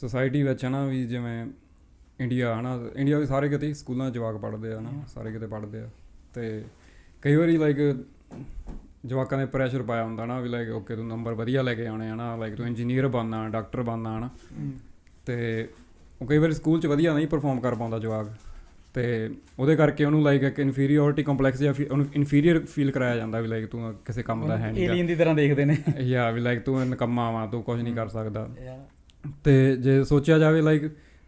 Society ਵਿੱਚ ਹਨਾ ਵੀ ਜਿਵੇਂ ਇੰਡੀਆ ਹਨਾ ਇੰਡੀਆ ਵੀ ਸਾਰੇ ਕਿਤੇ ਸਕੂਲਾਂ ਜਵਾਕ ਪੜ੍ਹਦੇ ਆ ਨਾ ਸਾਰੇ ਕਿਤੇ ਪੜ੍ਹਦੇ ਆ। ਤੇ ਕਈ ਵਾਰੀ ਲਾਈਕ ਜਵਾਕਾਂ ਨੇ ਪ੍ਰੈਸ਼ਰ ਪਾਇਆ ਹੁੰਦਾ ਨਾ ਵੀ ਲਾਈਕ ਓਕੇ ਤੂੰ ਨੰਬਰ ਵਧੀਆ ਲੈ ਕੇ ਆਉਣੇ ਆ ਨਾ ਲਾਈਕ ਤੂੰ ਇੰਜੀਨੀਅਰ ਬਣਨਾ ਡਾਕਟਰ ਬਣਨਾ ਹਨਾ। ਤੇ ਉਹ ਕਈ ਵਾਰੀ ਸਕੂਲ 'ਚ ਵਧੀਆ ਨਹੀਂ ਪਰਫਾਰਮ ਕਰ ਪਾਉਂਦਾ ਜਵਾਕ। ਤੇ ਉਹਦੇ ਕਰਕੇ ਉਹਨੂੰ ਲਾਈਕ ਇੱਕ ਇਨਫੀਰੀਅਰਿਟੀ ਕੰਪਲੈਕਸ ਜਾਂ ਉਹਨੂੰ ਇਨਫੀਰੀਅਰ ਫੀਲ ਕਰਾਇਆ ਜਾਂਦਾ ਵੀ ਲਾਈਕ ਤੂੰ ਕਿਸੇ ਕੰਮ ਦਾ ਹੈ ਨਹੀਂ ਏਲੀਅਨ ਦੀ ਤਰ੍ਹਾਂ ਦੇਖਦੇ ਨੇ। ਯਾ ਵੀ ਲਾਈਕ ਤੂੰ ਨਕੰਮਾ ਵਾ ਤੂੰ ਕੁਝ ਨਹੀਂ ਕਰ ਸਕਦਾ। ਤੇ ਜੇ ਸੋਚਿਆ ਜਾਵੇ ਲਾਈਕ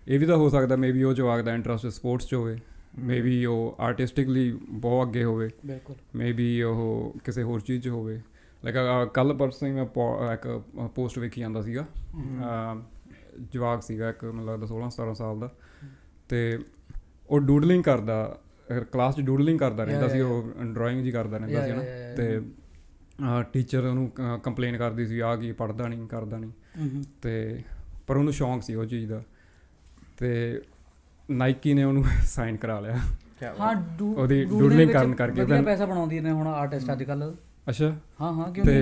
ਇਹ ਵੀ ਤਾਂ ਹੋ ਸਕਦਾ ਮੇਬੀ ਉਹ ਜਵਾਕ ਦਾ ਇੰਟਰਸਟ ਸਪੋਰਟਸ 'ਚ ਹੋਵੇ ਮੇਬੀ ਉਹ ਆਰਟਿਸਟਿਕਲੀ ਬਹੁਤ ਅੱਗੇ ਹੋਵੇ ਬਿਲਕੁਲ। ਮੇਬੀ ਉਹ ਕਿਸੇ ਹੋਰ ਚੀਜ਼ 'ਚ ਹੋਵੇ। ਲਾਈਕ ਕੱਲ ਪਰਸੋਂ ਹੀ ਮੈਂ ਇੱਕ ਪੋਸਟ ਵੇਖੀ ਜਾਂਦਾ ਸੀਗਾ। ਜਵਾਕ ਸੀਗਾ ਇੱਕ ਮੈਨੂੰ ਲੱਗਦਾ 16 17 ਸਾਲ ਦਾ। ਤੇ ਉਹ ਡੂਡਲਿੰਗ ਕਰਦਾ ਕਲਾਸ 'ਚ ਡੂਡਲਿੰਗ ਕਰਦਾ ਰਹਿੰਦਾ ਸੀ ਉਹ ਡਰਾਇੰਗ ਜੀ ਕਰਦਾ ਰਹਿੰਦਾ ਸੀ ਨਾ। ਤੇ ਟੀਚਰ ਉਹਨੂੰ ਕੰਪਲੇਨ ਕਰਦੀ ਸੀ ਆ ਕੀ ਪੜਦਾ ਨਹੀਂ ਕਰਦਾ ਨਹੀਂ ਤੇ ਪਰ ਉਹਨੂੰ ਸ਼ੌਂਕ ਸੀ ਉਹ ਚੀਜ਼ ਦਾ। ਤੇ ਨਾਈਕੀ ਨੇ ਉਹਨੂੰ ਸਾਈਨ ਕਰਾ ਲਿਆ। ਹਾਂ ਉਹਦੀ ਵਿੱਚ ਕਰਨ ਕਰਕੇ ਪੈਸਾ ਬਣਾਉਂਦੀ ਨੇ ਹੁਣ ਆਰਟਿਸਟ ਅੱਜ ਕੱਲ ਅੱਛਾ? ਹਾਂ ਹਾਂ ਕਿਉਂਕਿ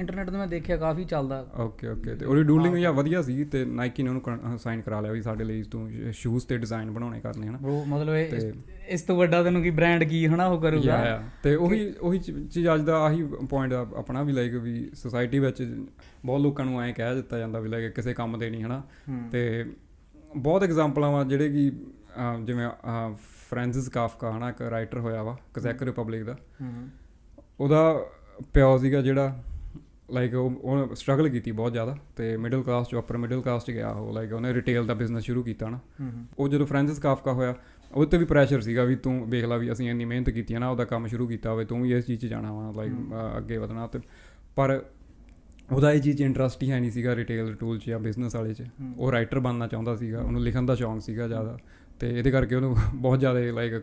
ਇੰਟਰਨੈਟ ਤੇ ਮੈਂ ਦੇਖਿਆ ਕਾਫੀ ਚੱਲਦਾ। Okay okay. ਤੇ ਉਹਦੀ ਡੂਡਲਿੰਗ ਜਾਂ ਵਧੀਆ ਸੀ ਤੇ ਨਾਈਕੀ ਨੇ ਉਹਨੂੰ ਸਾਈਨ ਕਰਾ ਲਿਆ ਵੀ ਸਾਡੇ ਲਈ ਤੂੰ ਸ਼ੂਜ਼ ਤੇ ਡਿਜ਼ਾਈਨ ਬਣਾਉਣੇ ਕਰਨੇ ਹਨ? ਬ్రో ਮਤਲਬ ਇਹ ਇਸ- ਤੋਂ ਵੱਡਾ ਤੈਨੂੰ ਕੀ ਬ੍ਰਾਂਡ ਕੀ ਹਨਾ ਉਹ ਕਰੂਗਾ? ਯਾ ਯਾ। ਤੇ ਉਹੀ ਉਹੀ ਚੀਜ਼ ਅੱਜ ਦਾ ਆਹੀ ਪੁਆਇੰਟ ਆਪਣਾ ਵੀ ਲਾਈਕ ਵੀ ਸੋਸਾਇਟੀ ਵਿੱਚ ਬਹੁਤ ਲੋਕਾਂ ਨੂੰ ਐਂ ਕਹਿ ਦਿੱਤਾ ਜਾਂਦਾ ਵੀ ਲਾਈਕ ਕਿਸੇ ਕੰਮ ਦੇ ਨਹੀਂ ਹਨਾ? ਤੇ ਬਹੁਤ ਐਗਜ਼ਾਮਪਲਾਂ ਵਾ ਜਿਹੜੇ ਕਿ ਜਿਵੇਂ ਫ੍ਰੈਂਸਿਸ ਕਾਫਕਾ ਹਨਾ ਇੱਕ ਰਾਈਟਰ ਹੋਇਆ ਵਾ ਕਜ਼ੈਕ ਰਿਪਬਲਿਕ ਦਾ। ਉਹਦਾ ਪਿਓ ਸੀਗਾ ਜਿਹੜਾ ਲਾਈਕ ਉਹ ਸਟਰਗਲ ਕੀਤੀ ਬਹੁਤ ਜ਼ਿਆਦਾ ਤੇ ਮਿਡਲ ਕਲਾਸ ਚੋਂ ਅਪਰ ਮਿਡਲ ਕਲਾਸ ਚ ਗਿਆ ਉਹ ਲਾਈਕ ਉਹਨੇ ਰਿਟੇਲ ਦਾ ਬਿਜ਼ਨਸ ਸ਼ੁਰੂ ਕੀਤਾ ਨਾ। ਉਹ ਜਦੋਂ ਫ੍ਰੈਂਸਿਸ ਕਾਫਕਾ ਹੋਇਆ ਉਹ ਤੇ ਵੀ ਪ੍ਰੈਸ਼ਰ ਸੀਗਾ ਵੀ ਤੂੰ ਵੇਖ ਲੈ ਵੀ ਅਸੀਂ ਇੰਨੀ ਮਿਹਨਤ ਕੀਤੀ ਹੈ ਨਾ ਉਹਦਾ ਕੰਮ ਸ਼ੁਰੂ ਕੀਤਾ ਹੋਵੇ ਤੂੰ ਵੀ ਇਸ ਚੀਜ਼ 'ਚ ਜਾਣਾ ਵਾ ਲਾਈਕ ਅੱਗੇ ਵਧਣਾ ਤੇ ਪਰ ਉਹਦਾ ਇਹ ਚੀਜ਼ ਇੰਟਰਸਟ ਹੀ ਹੈ ਨਹੀਂ ਸੀਗਾ ਰਿਟੇਲ ਟੂਲ 'ਚ ਜਾਂ ਬਿਜ਼ਨਸ ਵਾਲੇ 'ਚ। ਉਹ ਰਾਈਟਰ ਬਣਨਾ ਚਾਹੁੰਦਾ ਸੀਗਾ ਉਹਨੂੰ ਲਿਖਣ ਦਾ ਸ਼ੌਂਕ ਸੀਗਾ ਜ਼ਿਆਦਾ। ਤੇ ਇਹਦੇ ਕਰਕੇ ਉਹਨੂੰ ਬਹੁਤ ਜ਼ਿਆਦਾ ਲਾਈਕ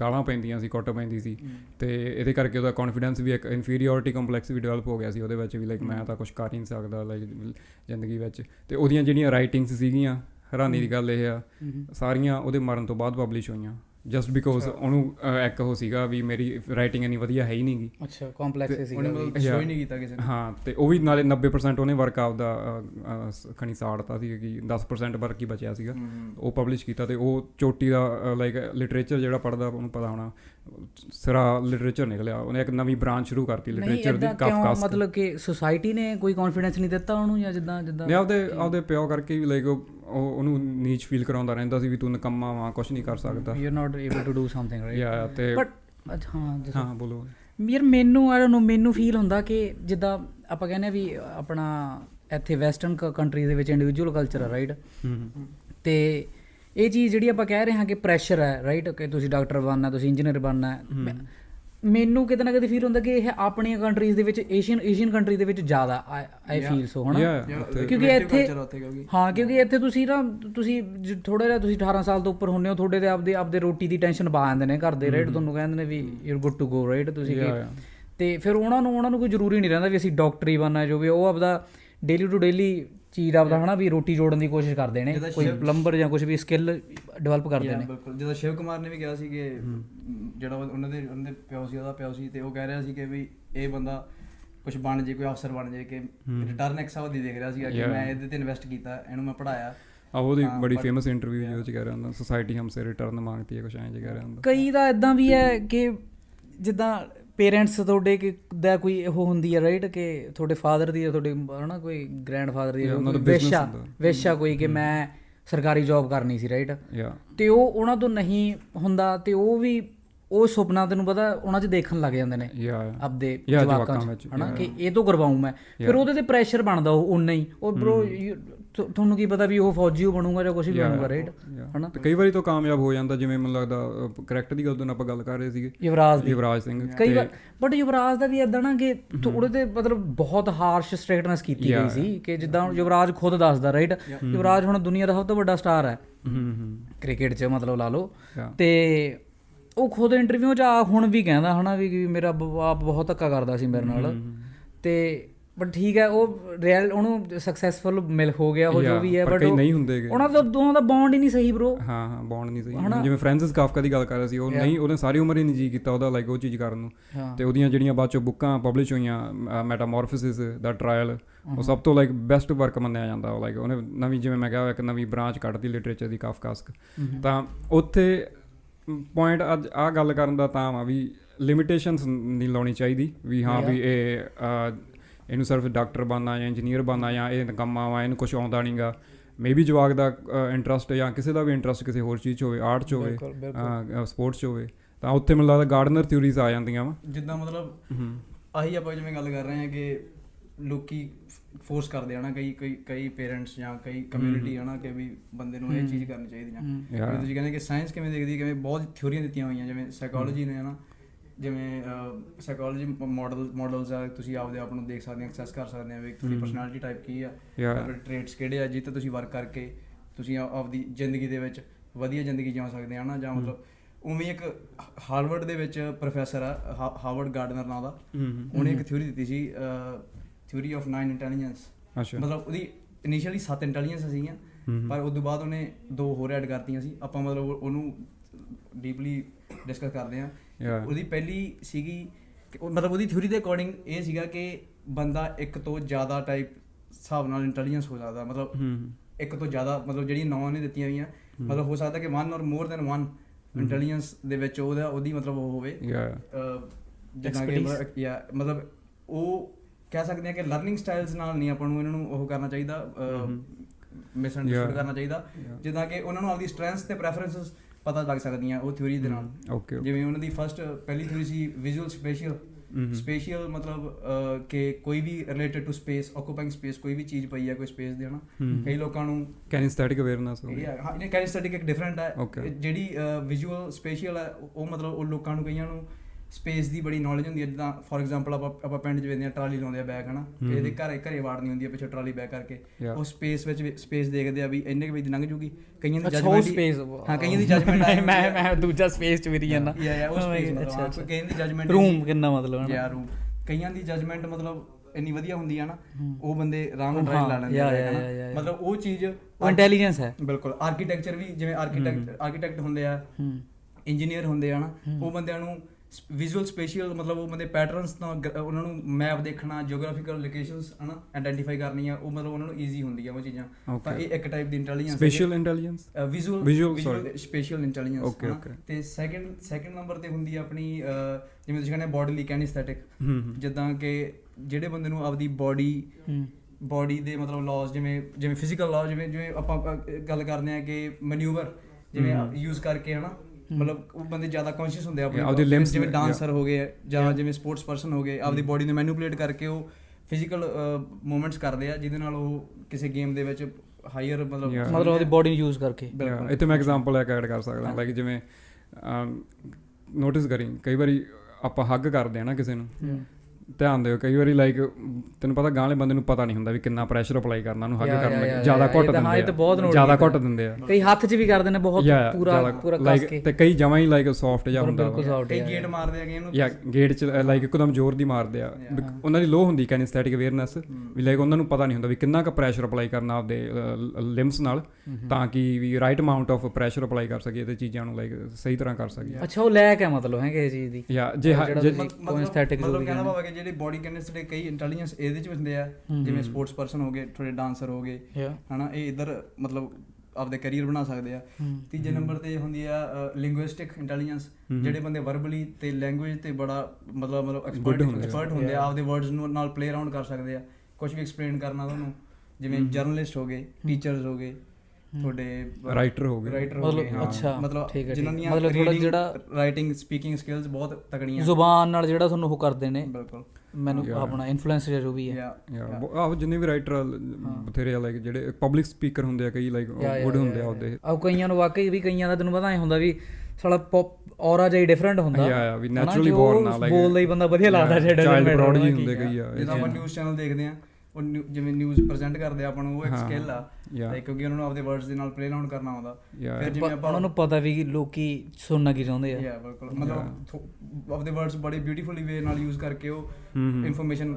ਗਾਲਾਂ ਪੈਂਦੀਆਂ ਸੀ ਕੁੱਟ ਪੈਂਦੀ ਸੀ। ਤੇ ਇਹਦੇ ਕਰਕੇ ਉਹਦਾ ਕੌਨਫੀਡੈਂਸ ਵੀ ਇੱਕ ਇਨਫੀਰੀਅਰਿਟੀ ਕੰਪਲੈਕਸ ਵੀ ਡਿਵੈਲਪ ਹੋ ਗਿਆ ਸੀ ਉਹਦੇ ਵਿੱਚ ਵੀ ਲਾਈਕ ਮੈਂ ਤਾਂ ਕੁਝ ਕਰ ਨਹੀਂ ਸਕਦਾ ਲਾਈਕ ਜ਼ਿੰਦਗੀ ਵਿੱਚ। ਤੇ ਉਹਦੀਆਂ ਜਿਹੜੀਆਂ ਰਾਈਟਿੰਗਸ ਸੀਗੀਆਂ ਹੈਰਾਨੀ ਦੀ ਗੱਲ ਇਹ ਆ ਸਾਰੀਆਂ ਉਹਦੇ ਮਰਨ ਤੋਂ ਬਾਅਦ ਪਬਲਿਸ਼ ਹੋਈਆਂ। ਜਸਟ ਬਿਕੋਜ਼ ਉਹਨੂੰ ਇੱਕ ਉਹ ਸੀਗਾ ਵੀ ਮੇਰੀ ਰਾਈਟਿੰਗ ਇੰਨੀ ਵਧੀਆ ਹੈ ਹੀ ਨਹੀਂਗੀ ਅੱਛਾ ਕੰਪਲੈਕਸ ਸੀ ਉਹਨੇ ਮਤਲਬ ਸ਼ੋ ਹੀ। ਨਹੀਂ ਕੀਤਾ ਕਿਸੇ ਨੇ। ਹਾਂ ਤੇ ਉਹ ਵੀ ਨਾਲੇ 90% ਉਹਨੇ ਵਰਕ ਅਹ, ਸ- ਖਣੀ ਸਾੜਤਾ ਸੀ ਕਿ 10% ਵਰਕ ਹੀ ਬਚਿਆ ਸੀਗਾ। ਉਹ ਪਬਲਿਸ਼ ਕੀਤਾ ਤੇ ਉਹ ਚੋਟੀ ਦਾ ਲਾਈਕ ਲਿਟਰੇਚਰ ਜਿਹੜਾ ਪੜਦਾ ਉਹਨੂੰ ਪਤਾ ਹੋਣਾ ਸਿਰਾ ਲਿਟਰੇਚਰ ਨਿਕਲਿਆ। ਉਹਨੇ ਇੱਕ ਨਵੀਂ ਬ੍ਰਾਂਚ ਸ਼ੁਰੂ ਕਰਤੀ ਨਹੀਂ ਲਿਟਰੇਚਰ ਦੀ ਕਾਫਕਾਸ ਮਤਲਬ ਕਿ ਸੁਸਾਇਟੀ ਨੇ ਕੋਈ ਕੌਨਫੀਡੈਂਸ ਨਹੀਂ ਦਿੱਤਾ ਉਹਨੂੰ ਜਾਂ ਜਿੱਦਾਂ ਜਿੱਦਾਂ ਨੇ ਆਪਦੇ ਆਪਦੇ ਪਿਓ ਕਰਕੇ ਵੀ ਲਾਈਕ ਉਹ ਉਹ- ਉਹਨੂੰ ਨੀਚ ਫੀਲ ਕਰਾਉਂਦਾ ਰਹਿੰਦਾ ਸੀ ਵੀ ਤੂੰ ਨਕੰਮਾ ਵਾਂ ਕੁਝ ਨਹੀਂ ਕਰ ਸਕਦਾ। You are not able to do something right yeah ਤੇ ਬਟ ਹਾਂ। ਹਾਂ ਬੋਲੋ। ਯਾਰ ਮੈਨੂੰ ਆਈ ਡੋਨਟ ਨੋ ਮੈਨੂੰ ਫੀਲ ਹੁੰਦਾ ਕਿ ਜਿੱਦਾਂ ਆਪਾਂ ਕਹਿੰਦੇ ਵੀ ਆਪਣਾ ਇੱਥੇ ਵੈਸਟਰਨ ਕੰਟਰੀ ਦੇ ਵਿੱਚ ਇੰਡੀਵਿਜੂਅਲ ਕਲਚਰ ਹੈ ਰਾਈਟ ਤੇ ਇਹ ਚੀਜ਼ ਜਿਹੜੀ ਆਪਾਂ ਕਹਿ ਰਹੇ ਹਾਂ ਕਿ ਪ੍ਰੈਸ਼ਰ ਹੈ ਰਾਈਟ ਕਿ ਤੁਸੀਂ ਡਾਕਟਰ ਬਣਨਾ ਤੁਸੀਂ ਇੰਜੀਨੀਅਰ ਬਣਨਾ ਮੈਨੂੰ ਕਿਤੇ ਨਾ ਕਿਤੇ ਫੀਲ ਹੁੰਦਾ ਕਿ ਇਹ ਆਪਣੀਆਂ ਕੰਟਰੀਜ਼ ਦੇ ਵਿੱਚ ਏਸ਼ੀਅਨ ਏਸ਼ੀਅਨ ਕੰਟਰੀ ਦੇ ਵਿੱਚ ਜ਼ਿਆਦਾ ਆਈ ਫੀਲ ਸੋ ਹਨਾ? ਕਿਉਂਕਿ ਇੱਥੇ ਹਾਂ ਕਿਉਂਕਿ ਇੱਥੇ ਤੁਸੀਂ ਨਾ ਤੁਸੀਂ ਥੋੜਾ ਜਿਹਾ ਤੁਸੀਂ 18 ਸਾਲ ਤੋਂ ਉੱਪਰ ਹੁੰਨੇ ਹੋ ਤੁਹਾਡੇ ਤੇ ਆਪਦੇ ਆਪਦੇ ਰੋਟੀ ਦੀ ਟੈਨਸ਼ਨ ਪਾ ਜਾਂਦੇ ਨੇ ਘਰ ਦੇ ਰਾਈਟ ਤੁਹਾਨੂੰ ਕਹਿੰਦੇ ਨੇ ਵੀ you good to go right ਤੁਸੀਂ ਕਿ. ਤੇ ਫਿਰ ਉਹਨਾਂ ਨੂੰ ਉਹਨਾਂ ਨੂੰ ਕੋਈ ਜ਼ਰੂਰੀ ਨਹੀਂ ਰਹਿੰਦਾ ਵੀ ਅਸੀਂ ਡਾਕਟਰੀ ਬਣਨਾ ਜੋ ਵੀ ਉਹ ਆਪਦਾ ਡੇਲੀ ਟੂ ਡੇਲੀ ਚੀਜ਼ ਆਪਦਾ ਹਨਾ ਵੀ ਰੋਟੀ ਜੋੜਨ ਦੀ ਕੋਸ਼ਿਸ਼ ਕਰਦੇ ਨੇ ਕੋਈ ਕੁਝ ਜਾਂ ਕੁਝ ਵੀ ਸਕਿੱਲ ਡਿਵੈਲਪ ਕਰਦੇ ਨੇ। ਬਿਲਕੁਲ ਜਦੋਂ ਸ਼ਿਵ ਕੁਮਾਰ ਨੇ ਵੀ ਕਿਹਾ ਸੀ ਕਿ ਜਿਹੜਾ ਉਹ- ਉਹਨਾਂ ਦੇ ਉਹਨਾਂ ਦੇ ਪਿਓ ਸੀ ਉਹਦਾ ਪਿਓ ਸੀ ਤੇ ਉਹ ਕਹਿ ਰਿਹਾ ਸੀ ਕਿ ਵੀ ਇਹ ਬੰਦਾ ਕੁਝ ਬਣ ਜੇ ਕੋਈ ਅਫਸਰ ਬਣ ਜੇ ਕਿ ਰਿਟਰਨ ਐਕਸਾ ਦੀ ਦੇਖ ਰਿਹਾ ਸੀਗਾ ਕਿ. ਮੈਂ ਇਹਦੇ ਤੇ ਇਨਵੈਸਟ ਕੀਤਾ ਇਹਨੂੰ ਮੈਂ ਪੜਾਇਆ ਆ ਉਹਦੀ ਬੜੀ ਫੇਮਸ ਇੰਟਰਵਿਊ ਜਿਹਦੇ ਚ ਕਹਿ ਰਿਹਾ ਹੁੰਦਾ ਸੋਸਾਇਟੀ ਹਮਸੇ ਰਿਟਰਨ ਮੰਗਤੀ ਹੈ ਕੁਛ ਐਂ ਜਿਹਾ ਕਹਿ ਰਿਹਾ ਹੁੰਦਾ। ਕਈ ਦਾ ਇਦਾਂ ਵੀ ਹੈ ਕਿ ਜਿੱਦਾਂ ਪੇਰੈਂਟਸ ਤੁਹਾਡੇ ਕਿ ਦਾ ਕੋਈ ਉਹ ਹੁੰਦੀ ਹੈ ਰਾਈਟ ਕਿ ਤੁਹਾਡੇ ਫਾਦਰ ਦੀ ਜਾਂ ਤੁਹਾਡੇ ਹਨਾ ਕੋਈ ਗ੍ਰੈਂਡਫਾਦਰ ਦੀ ਵੇਸ਼ਾ। ਵੇਸ਼ਾ ਕੋਈ ਕਿ ਮੈਂ ਸਰਕਾਰੀ ਜੌਬ ਕਰਨੀ ਸੀ ਰਾਈਟ ਤੇ ਉਹ ਉਹਨਾਂ ਤੋਂ ਨਹੀਂ ਹੁੰਦਾ ਤੇ ਉਹ ਵੀ ਉਹ ਸੁਪਨਾ ਤੈਨੂੰ ਪਤਾ ਉਹਨਾਂ 'ਚ ਦੇਖਣ ਲੱਗ ਜਾਂਦੇ ਨੇ ਆਪਦੇ ਜਵਾਕਾਂ 'ਚ ਹਨਾ. ਕਿ ਇਹ ਤੋਂ ਕਰਵਾਉਂ ਮੈਂ। ਫਿਰ. ਉਹਦੇ ਤੇ ਪ੍ਰੈਸ਼ਰ ਬਣਦਾ ਉਹ ਉਨਾ ਹੀ। ਉਹ ਬ్రో ਤੁਹਾਨੂੰ ਕੀ ਪਤਾ ਵੀ ਉਹ ਫੌਜੀ ਹੋ ਬਣੂਗਾ ਜਾਂ ਕੁਝ ਵੀ ਬਣੂਗਾ ਰਾਈਟ. ਹਨਾ ਤੇ ਕਈ ਵਾਰੀ ਤਾਂ ਕਾਮਯਾਬ ਹੋ ਜਾਂਦਾ ਜਿਵੇਂ ਮੈਨੂੰ ਲੱਗਦਾ ਕਰੈਕਟ ਦੀ ਗੱਲ ਤੋਂ ਆਪਾਂ ਗੱਲ ਕਰ ਰਹੇ ਸੀਗੇ। ਯੁਵਰਾਜ ਦੀ। ਯੁਵਰਾਜ ਸਿੰਘ। ਕਈ ਵਾਰ ਬਟ ਯੁਵਰਾਜ ਦਾ ਵੀ ਇਦਾਂ ਨਾ ਕਿ ਥੋੜੇ ਤੇ ਮਤਲਬ ਬਹੁਤ ਹਾਰਸ਼ ਸਟ੍ਰਿਕਟਨੈਸ ਕੀਤੀ ਗਈ. ਸੀ ਕਿ ਜਿੱਦਾਂ ਯੁਵਰਾਜ ਖੁਦ ਦੱਸਦਾ ਰਾਈਟ ਯੁਵਰਾਜ ਹੁਣ ਦੁਨੀਆ ਦਾ ਸਭ ਤੋਂ ਵੱਡਾ ਸਟਾਰ ਹੈ। ਹੂੰ ਹੂੰ ਕ੍ਰਿਕਟ 'ਚ ਮਤਲਬ ਲਾ ਲਓ. ਤੇ ਉਹ ਖੁਦ ਇੰਟਰਵਿਊ 'ਚ ਆ ਹੁਣ ਵੀ ਕਹਿੰਦਾ ਹਨਾ ਵੀ ਮੇਰਾ ਬਾਪ ਬਹੁਤ ਧੱਕਾ ਕਰਦਾ ਸੀ ਮੇਰੇ ਨਾਲ। ਤੇ ਬਟ ਠੀਕ ਹੈ ਉਹ ਰੀਅਲ ਉਹਨੂੰ ਸਕਸੈਸਫੁਲ ਮਿਲ ਹੋ ਗਿਆ ਉਹ ਜੋ ਵੀ ਹੈ ਬਟ ਕਈ ਨਹੀਂ ਹੁੰਦੇਗੇ। ਉਹਨਾਂ ਦਾ ਦੋਵਾਂ ਦਾ ਬੌਂਡ ਹੀ ਨਹੀਂ ਸਹੀ ਬ్రో ਹਾਂ ਹਾਂ ਬੌਂਡ ਨਹੀਂ ਸਹੀ? ਜਿਵੇਂ ਫ੍ਰੈਂਸਿਸ ਕਾਫਕਾ ਦੀ ਗੱਲ ਕਰ ਰਿਹਾ ਸੀ ਉਹ. ਨਹੀਂ ਉਹਨੇ ਸਾਰੀ ਉਮਰ ਹੀ ਨਹੀਂ ਜੀ ਕੀਤਾ ਉਹਦਾ ਲਾਈਕ ਉਹ ਚੀਜ਼ ਕਰਨ ਨੂੰ। ਤੇ ਉਹਦੀਆਂ ਜਿਹੜੀਆਂ ਬਾਅਦ ਚੋਂ ਬੁੱਕਾਂ ਪਬਲਿਸ਼ ਹੋਈਆਂ ਮੈਟਾਮੋਰਫੋਸਿਸ ਦਾ ਟ੍ਰਾਇਲ ਉਹ ਸਭ ਤੋਂ ਲਾਈਕ ਬੈਸਟ ਵਰਕ ਮੰਨਿਆ ਜਾਂਦਾ ਉਹ ਲਾਈਕ ਉਹਨੇ ਨਵੀਂ ਜਿਵੇਂ ਮੈਂ ਕਿਹਾ ਇੱਕ ਨਵੀਂ ਬ੍ਰਾਂਚ ਕੱਢਦੀ ਲਿਟਰੇਚਰ ਦੀ ਕਾਫਕਾਸਕ ਤਾਂ ਉੱਥੇ ਪੁਆਇੰਟ ਅੱਜ ਆ ਗੱਲ ਕਰਨ ਦਾ ਤਾਂ ਆ ਵੀ ਲਿਮਿਟੇਸ਼ਨਸ ਨਹੀਂ ਲਾਉਣੀ ਚਾਹੀਦੀ। ਵੀ ਹਾਂ ਵੀ ਇਹ ਇਹਨੂੰ ਸਿਰਫ ਡਾਕਟਰ ਬਣਨਾ ਜਾਂ ਇੰਜੀਨੀਅਰ ਬਣਨਾ ਜਾਂ ਇਹ ਕੰਮਾਂ ਵਾ ਇਹਨੂੰ ਕੁਝ ਆਉਂਦਾ ਨਹੀਂਗਾ ਮੇਬੀ ਜਵਾਕ ਦਾ ਇੰਟਰਸਟ ਜਾਂ ਕਿਸੇ ਦਾ ਵੀ ਇੰਟਰਸਟ ਕਿਸੇ ਹੋਰ ਚੀਜ਼ 'ਚ ਹੋਵੇ ਆਰਟ 'ਚ ਹੋਵੇ ਸਪੋਰਟਸ 'ਚ ਹੋਵੇ ਤਾਂ ਉੱਥੇ ਮੈਨੂੰ ਲੱਗਦਾ ਗਾਰਡਨਰ ਥਿਊਰੀਜ਼ ਆ ਜਾਂਦੀਆਂ ਵਾ। ਜਿੱਦਾਂ ਮਤਲਬ ਹੂੰ। ਆਹੀ ਆਪਾਂ ਜਿਵੇਂ ਗੱਲ ਕਰ ਰਹੇ ਹਾਂ ਕਿ ਲੋਕੀ ਫੋਰਸ ਕਰਦੇ ਆ ਨਾ ਕਈ ਕਈ ਕਈ ਪੇਰੈਂਟਸ ਜਾਂ ਕਈ ਕਮਿਊਨਿਟੀ ਹਨਾ ਕਿ ਵੀ ਬੰਦੇ ਨੂੰ ਇਹ ਚੀਜ਼ ਕਰਨੀ ਚਾਹੀਦੀ। Yeah. ਜਿਵੇਂ ਤੁਸੀਂ ਕਹਿੰਦੇ ਕਿ ਸਾਇੰਸ ਕਿਵੇਂ ਦੇਖਦੀ ਹੈ, ਕਿਵੇਂ ਬਹੁਤ ਥਿਉਰੀਆਂ ਦਿੱਤੀਆਂ ਹੋਈਆਂ ਜਿਵੇਂ ਸਾਈਕੋਲੋਜੀ ਨੇ ਹਨਾ ਜਿਵੇਂ ਸਾਈਕੋਲੋਜੀ ਮਾਡਲ ਮਾਡਲਸ ਆ ਤੁਸੀਂ ਆਪਦੇ ਆਪ ਨੂੰ ਦੇਖ ਸਕਦੇ ਆ ਐਕਸੈਸ ਕਰ ਸਕਦੇ ਆ ਵੀ ਤੁਹਾਡੀ। ਪਰਸਨੈਲਿਟੀ ਟਾਈਪ ਕੀ ਆ. ਤੁਹਾਡੇ ਟ੍ਰੇਟਸ ਕਿਹੜੇ ਆ ਜਿੱਤੇ ਤੁਸੀਂ ਵਰਕ ਕਰਕੇ ਤੁਸੀਂ ਆ- ਆਪਦੀ ਜ਼ਿੰਦਗੀ ਦੇ ਵਿੱਚ ਵਧੀਆ ਜ਼ਿੰਦਗੀ ਜਿਉ ਸਕਦੇ ਆ ਨਾ ਜਾਂ ਮਤਲਬ ਉਵੇਂ ਹੀ ਇੱਕ ਹਾਰਵਰਡ ਦੇ ਵਿੱਚ ਪ੍ਰੋਫੈਸਰ ਆ ਹਾ- ਹਾਰਵਰਡ ਗਾਰਡਨਰ ਨਾਂ ਦਾ ਹੂੰ ਉਹਨੇ ਇੱਕ ਥਿਊਰੀ ਦਿੱਤੀ ਸੀ ਥਿਊਰੀ ਆਫ ਨਾਈਨ ਇੰਟੈਲੀਜੈਂਸ ਅੱਛਾ। ਮਤਲਬ ਉਹਦੀ ਇਨੀਸ਼ੀਅਲੀ 7 ਇੰਟੈਲੀਜੈਂਸ ਸੀਗੀਆਂ ਪਰ ਉਸ ਤੋਂ ਬਾਅਦ ਉਹਨੇ ਦੋ ਹੋਰ ਐਡ ਕਰਤੀਆਂ ਸੀ। ਆਪਾਂ ਮਤਲਬ ਉਹਨੂੰ ਡੀਪਲੀ ਡਿਸਕਸ ਕਰਦੇ Yeah. ਉਹਦੀ ਪਹਿਲੀ ਸੀਗੀ ਮਤਲਬ ਉਹਦੀ ਥਿਊਰੀ ਦੇ ਅਕੋਰਡਿੰਗ ਇਹ ਸੀਗਾ ਕਿ ਬੰਦਾ ਇੱਕ ਤੋਂ ਜ਼ਿਆਦਾ ਟਾਈਪ ਹਿਸਾਬ ਨਾਲ ਇੰਟੈਲੀਜੈਂਸ ਹੋ ਸਕਦਾ। ਮਤਲਬ ਇੱਕ ਤੋਂ ਜ਼ਿਆਦਾ ਮਤਲਬ ਜਿਹੜੀਆਂ ਨੌ ਨੇ ਦਿੱਤੀਆਂ ਹੋਈਆਂ। ਮਤਲਬ ਹੋ ਸਕਦਾ ਕਿ ਵਨ ਔਰ ਮੋਰ ਦੈਨ ਵਨ ਇੰਟੈਲੀਜੈਂਸ ਦੇ ਵਿੱਚ ਉਹਦਾ ਉਹਦੀ ਮਤਲਬ ਉਹ ਹੋਵੇ। ਯਾ। ਕਿ ਮਤਲਬ ਉਹ ਕਹਿ ਸਕਦੇ ਆ ਕਿ ਲਰਨਿੰਗ ਸਟਾਈਲਸ ਨਾਲ ਨਹੀਂ ਆਪਾਂ ਨੂੰ ਇਹਨਾਂ ਨੂੰ ਉਹ ਕਰਨਾ ਚਾਹੀਦਾ ਮਿਸ ਅੰਡਰਸਟੂਡ Yeah. ਕਰਨਾ ਚਾਹੀਦਾ. ਜਿੱਦਾਂ ਕਿ ਉਹਨਾਂ ਨੂੰ ਆਪਦੀ ਸਟਰੈਂਥਸ ਤੇ ਪ੍ਰੈਫਰੈਂਸਸ ਪਤਾ ਲੱਗ ਸਕਦੀਆਂ ਉਹ ਥਿਊਰੀ ਦੇ ਨਾਲ। ਓਕੇ ਜਿਵੇਂ ਉਹਨਾਂ ਦੀ ਫਰਸਟ ਪਹਿਲੀ ਥਿਊਰੀ ਸੀ ਵਿਜ਼ੂਅਲ ਸਪੇਸ਼ੀਅਲ ਸਪੇਸ਼ੀਅਲ ਮਤਲਬ ਕਿ ਕੋਈ ਵੀ related to space occupying space ਕੋਈ ਵੀ ਚੀਜ਼ ਪਈ ਹੈ ਕੋਈ ਸਪੇਸ ਦੇ ਹਨਾ? ਹਮ। ਕਈ ਲੋਕਾਂ ਨੂੰ ਕੈਨਿਸਥੈਟਿਕ ਅਵੇਅਰਨੈਸ ਹੋ ਇਹ ਹਾਂ ਇਹ ਕੈਨਿਸਥੈਟਿਕ ਇੱਕ ਡਿਫਰੈਂਟ ਹੈ ਜਿਹੜੀ ਵਿਜ਼ੂਅਲ ਸਪੇਸ਼ੀਅਲ ਹੈ ਉਹ ਮਤਲਬ ਉਹ ਲੋਕਾਂ ਨੂੰ ਕਈਆਂ ਨੂੰ ਸਪੇਸ ਦੀ ਬੜੀ ਨੌਲੇਜ ਹੁੰਦੀ ਹੈ ਜਿੱਦਾਂ ਫੋਰ ਐਗਜ਼ਾਮਪਲ ਆਪਾਂ ਆਪਾਂ ਪਿੰਡ 'ਚ ਵੇਖਦੇ ਹਾਂ ਟਰਾਲੀ ਲਾਉਂਦੇ ਆ ਬੈਗ ਹਨਾ? ਹਮ। ਇਹਦੇ ਘਰੇ ਘਰੇ ਵਾੜਨੀ ਹੁੰਦੀ ਹੈ ਪਿੱਛੇ ਟਰਾਲੀ ਬੈਗ ਕਰਕੇ. ਉਹ ਸਪੇਸ ਵਿੱਚ ਸਪੇਸ ਦੇਖਦੇ ਆ ਵੀ ਇੰਨੇ ਕੁ ਦੀ ਲੰਘ ਜੂਗੀ। ਕਈਆਂ ਦੀ ਜਜਮੈਂਟ ਹਾਂ ਕਈਆਂ ਦੀ ਜਜਮੈਂਟ ਮੈਂ ਮੈਂ ਮੈਂ ਦੂਜਾ ਸਪੇਸ ਚ ਵੀ ਜਾਂਦਾ। ਯਾ ਯਾ ਉਹ ਸਪੇਸ ਮਤਲਬ ਕਈਆਂ ਦੀ ਜਜਮੈਂਟ ਰੂਮ ਕਿੰਨਾ ਮਤਲਬ ਹੈ ਯਾ ਰੂਮ ਕਈਆਂ ਦੀ ਜਜਮੈਂਟ ਮਤਲਬ ਇੰਨੀ ਵਧੀਆ ਹੁੰਦੀ ਆ ਨਾ। ਉਹ ਬੰਦੇ ਆਰਾਮ ਨਾਲ ਡਰਾਈਵ ਲਾ ਲੈਂਦੇ ਆ. ਮਤਲਬ ਉਹ ਚੀਜ਼ ਉਹ ਇੰਟੈਲੀਜੈਂਸ ਹੈ। ਬਿਲਕੁਲ ਆਰਕੀਟੈਕਚਰ ਵੀ ਜਿਵੇਂ ਆਰਕੀਟੈਕਟ ਆਰਕੀਟੈਕਟ ਹੁੰਦੇ ਆ ਇੰਜੀਨੀਅਰ ਹੁੰਦੇ ਆ ਨਾ। ਉਹ ਬੰਦਿਆਂ ਨੂੰ ਵਿਜ਼ੂਅਲ ਸਪੇਸ਼ੀਅਲ ਮਤਲਬ ਉਹ ਬੰਦੇ ਪੈਟਰਨਸ ਤੋਂ ਗ- ਉਹਨਾਂ ਨੂੰ ਮੈਪ ਦੇਖਣਾ ਜੀਓਗ੍ਰਾਫੀਕਲ ਲੋਕੇਸ਼ਨਸ ਹਨਾ ਆਇਡੈਂਟੀਫਾਈ ਕਰਨੀਆਂ ਉਹ ਮਤਲਬ ਉਹਨਾਂ ਨੂੰ ਈਜ਼ੀ ਹੁੰਦੀ ਆ ਉਹ ਚੀਜ਼ਾਂ Okay. ਤਾਂ ਇਹ ਇੱਕ ਟਾਈਪ ਦੀ intelligence special intelligence visual Visual, sorry. Spatial intelligence Okay, okay. ਤੇ ਸੈਕੰਡ ਸੈਕੰਡ ਨੰਬਰ ਤੇ ਹੁੰਦੀ ਆ ਆਪਣੀ ਅਹ, ਜਿਵੇਂ ਤੁਸੀਂ ਕਹਿੰਦੇ ਬੋਡੀਲੀ ਕੈਨਿਸਥੈਟਿਕ ਹੂੰ ਹੂੰ ਜਿੱਦਾਂ ਕਿ ਜਿਹੜੇ ਬੰਦੇ ਨੂੰ ਆਪਦੀ ਬਾਡੀ ਬਾਡੀ ਦੇ ਮਤਲਬ ਲਾਜ਼ ਜਿਵੇਂ ਜਿਵੇਂ ਫਿਜ਼ੀਕਲ ਲਾਜ਼ ਜਿਵੇਂ ਜਿਵੇਂ ਆਪਾਂ ਗੱਲ ਕਰਦੇ ਆ ਕਿ ਮੈਨੂਵਰ ਜਿਵੇਂ। ਯੂਜ਼ ਕਰਕੇ ਹਨਾ ਮਤਲਬ ਉਹ ਬੰਦੇ ਜ਼ਿਆਦਾ ਕੌਨਸ਼ੀਅਸ ਹੁੰਦੇ ਆ ਆਪਦੇ limbs ਜਿਵੇਂ ਡਾਂਸਰ ਹੋ ਗਏ ਜਾਂ ਜਿਵੇਂ ਸਪੋਰਟਸ ਪਰਸਨ ਹੋ ਗਏ ਆਪਦੀ ਬਾਡੀ ਨੂੰ ਮੈਨੂਪੂਲੇਟ ਕਰਕੇ ਉਹ ਫਿਜ਼ੀਕਲ ਮੂਵਮੈਂਟਸ ਕਰਦੇ ਆ ਜਿਹਦੇ ਨਾਲ ਉਹ ਕਿਸੇ ਗੇਮ ਦੇ ਵਿੱਚ ਹਾਇਰ ਮਤਲਬ. ਮਤਲਬ ਉਹਦੀ ਬਾਡੀ ਨੂੰ ਯੂਜ਼ ਕਰਕੇ। ਬਿਲਕੁਲ। ਇੱਥੇ ਮੈਂ ਐਗਜ਼ਾਮਪਲ ਇੱਕ ਐਡ ਕਰ ਸਕਦਾ ਲਾਈਕ ਜਿਵੇਂ ਨੋਟਿਸ ਕਰੀ ਕਈ ਵਾਰੀ ਆਪਾਂ ਹੱਗ ਕਰਦੇ ਆ ਨਾ ਕਿਸੇ ਨੂੰ। ਧਿਆਨ ਦਿਓ ਕਈ ਵਾਰੀ ਲਾਈਕ ਤੈਨੂੰ ਪਤਾ ਗਾਂਲੇ ਬੰਦੇ ਨੂੰ ਪਤਾ ਨਹੀਂ ਹੁੰਦਾ ਵੀ ਕਿੰਨਾ ਪ੍ਰੈਸ਼ਰ ਅਪਲਾਈ ਕਰਨਾ ਉਹਨੂੰ ਹੱਗ ਕਰਨ ਲੱਗੇ। ਜ਼ਿਆਦਾ ਘੁੱਟ ਇਹ ਦਿੰਦੇ ਹਾਂ, ਇਹ note ਜ਼ਿਆਦਾ। ਘੁੱਟ ਦਿੰਦੇ ਆ। ਕਈ ਹੱਥ 'ਚ ਵੀ ਕਰਦੇ ਨੇ ਬਹੁਤ ਪੂਰਾ ਪੂਰਾ ਕੱਸ ਕੇ। ਤੇ ਕਈ ਜਮਾਂ ਹੀ ਲਾਈਕ ਸੌਫਟ ਜਿਹਾ ਹੁੰਦਾ ਕਈ ਗੇਟ. ਮਾਰਦੇ ਆ ਗੇਮ ਨੂੰ। ਜਾਂ ਗੇਟ ਚ ਲਾਈਕ ਇੱਕਦਮ ਜ਼ੋਰ ਦੀ ਮਾਰਦੇ ਆ। ਉਹਨਾਂ ਦੀ ਲੋ ਹੁੰਦੀ ਕੈਨਿਸਥੈਟਿਕ ਅਵੇਅਰਨੈਸ ਵੀ ਲਾਈਕ ਉਹਨਾਂ ਨੂੰ ਪਤਾ ਨਹੀਂ ਹੁੰਦਾ ਵੀ ਕਿੰਨਾ ਕੁ ਪ੍ਰੈਸ਼ਰ ਅਪਲਾਈ ਕਰਨਾ ਆਪਦੇ ਲਿੰਬਸ ਨਾਲ ਤਾਂ ਕਿ ਵੀ right amount of pressure apply ਕਰ ਸਕੀਏ ਤੇ ਚੀਜ਼ਾਂ ਨੂੰ ਲਾਈਕ ਸਹੀ ਤਰ੍ਹਾਂ ਕਰ ਸਕੀਏ। ਅੱਛਾ ਉਹ ਲੈਕ ਹੈ ਮਤਲਬ ਹੈ ਕਿਸੇ ਚੀਜ਼ ਦੀ। ਜਾਂ ਜੇ ਹ- ਜਿਹੜਾ ਜੇ- ਜਿਹੜੇ ਬਾਡੀ ਕੈਨਿਸਥੈਟਿਕ ਕਈ ਇੰਟੈਲੀਜੈਂਸ ਇਹਦੇ ਚ ਹੁੰਦੇ ਆ ਜਿਵੇਂ। ਸਪੋਰਟਸ ਪਰਸਨ ਹੋ ਗਏ ਥੋੜੇ ਡਾਂਸਰ ਹੋ ਗਏ ਯਾ ਹਨਾ ਇਹ ਇਧਰ ਮਤਲਬ ਆਪਦੇ ਕੈਰੀਅਰ ਬਣਾ ਸਕਦੇ ਆ ਤੀਜੇ ਨੰਬਰ ਤੇ ਹੁੰਦੀ ਆ ਲਿੰਗੁਇਸਟਿਕ ਇੰਟੈਲੀਜੈਂਸ। ਜਿਹੜੇ ਬੰਦੇ ਵਰਬਲੀ ਤੇ ਲੈਂਗੁਏਜ ਤੇ ਬੜਾ ਮਤਲਬ ਮਤਲਬ ਐਕਸਪਰਟ ਹੁੰਦੇ ਆ। ਐਕਸਪਰਟ ਹੁੰਦੇ ਆ Yeah. ਆਪਦੇ ਵਰਡਸ ਨੂੰ ਨਾਲ ਪਲੇ ਅਰਾਊਂਡ ਕਰ ਸਕਦੇ ਆ ਕੁਝ ਵੀ ਐਕਸਪਲੇਨ ਕਰਨਾ ਤੁਹਾਨੂੰ ਜਿਵੇਂ। ਜਰਨਲਿਸਟ ਹੋ ਗਏ ਟੀਚਰਸ ਹੋ ਗਏ ਤੁਹਾਡੇ ਰਾਈਟਰ ਹੋ ਗਏ। ਰਾਈਟਰ ਹੋ ਮਤਲਬ ਗਏ ਹਾਂ। ਅੱਛਾ, ਮਤਲਬ ਜਿਨ੍ਹਾਂ। ਦੀਆਂ ਮਤਲਬ ਥੋੜ੍ਹਾ ਜਿਹੜਾ- ਰਾਈਟਿੰਗ ਸਪੀਕਿੰਗ ਸਕਿੱਲਸ ਬਹੁਤ ਤਕੜੀਆਂ ਜ਼ੁਬਾਨ ਨਾਲ ਜਿਹੜਾ ਤੁਹਾਨੂੰ ਉਹ ਕਰਦੇ ਨੇ ਬਿਲਕੁਲ। ਮੈਨੂੰ. ਆਪਣਾ ਇਨਫਲੂਐਂਸਰ ਜੋ ਵੀ ਹੈ। ਯਾ ਯਾ ਆਹ ਜਿੰਨੇ ਵੀ ਰਾਈਟਰ ਬਥੇਰੇ ਆ ਲਾਈਕ ਜਿਹੜੇ ਪਬਲਿਕ ਸਪੀਕਰ ਹੁੰਦੇ ਆ ਕਈ ਲਾਈਕ ਗੁੱਡ ਹੁੰਦੇ ਆ. ਉਹਦੇ। ਆ ਕਈਆਂ ਨੂੰ ਵਾਕਈ ਵੀ ਕਈਆਂ ਦਾ ਤੈਨੂੰ ਪਤਾ ਐ ਹੁੰਦਾ ਵੀ ਸਾਲਾ ਪੌਪ ਔਰਾ ਜਿਹਾ ਡਿਫਰੈਂਟ ਹੁੰਦਾ। Yeah, yeah, ਵੀ ਉਹ born ਆ, like- ਬੋਲਦਾ ਹੀ ਬੰਦਾ ਵਧੀਆ ਲੱਗਦਾ ਜਿਹੜਾ ਚਾਈਲਡ ਪ੍ਰੋਡਿਜੀ ਹੁੰਦੇ ਕਈ ਆ ਜਦੋਂ ਆਪਾਂ ਨਿਊਜ਼ ਚੈਨਲ ਦੇਖਦੇ ਆ ਉਹ ਜਿਵੇਂ ਨਿਊਜ਼ ਪ੍ਰੈਜ਼ੈਂਟ ਕਰਦੇ ਆਪਾਂ ਨੂੰ ਉਹ ਇੱਕ। ਸਕਿੱਲ ਆ। Like ਕਿਉਂਕਿ ਉਹਨਾਂ ਨੂੰ ਆਪਦੇ ਵਰਡਸ ਦੇ ਨਾਲ ਪਲੇ ਅਰਾਊਂਡ ਕਰਨਾ ਆਉਂਦਾ. ਫਿਰ ਜਿਵੇਂ ਆਪਾਂ ਉਹਨਾਂ ਨੂੰ ਪਤਾ ਵੀ ਲੋਕੀ ਸੁਣਨਾ ਕੀ ਚਾਹੁੰਦੇ ਆ। ਯਾ ਬਿਲਕੁਲ। ਮਤਲਬ ਆਪਦੇ ਵਰਡਸ ਬੜੇ ਬਿਊਟੀਫੁਲੀ ਵੇ ਨਾਲ ਯੂਜ਼ ਕਰਕੇ ਉਹ। ਇਨਫੋਰਮੇਸ਼ਨ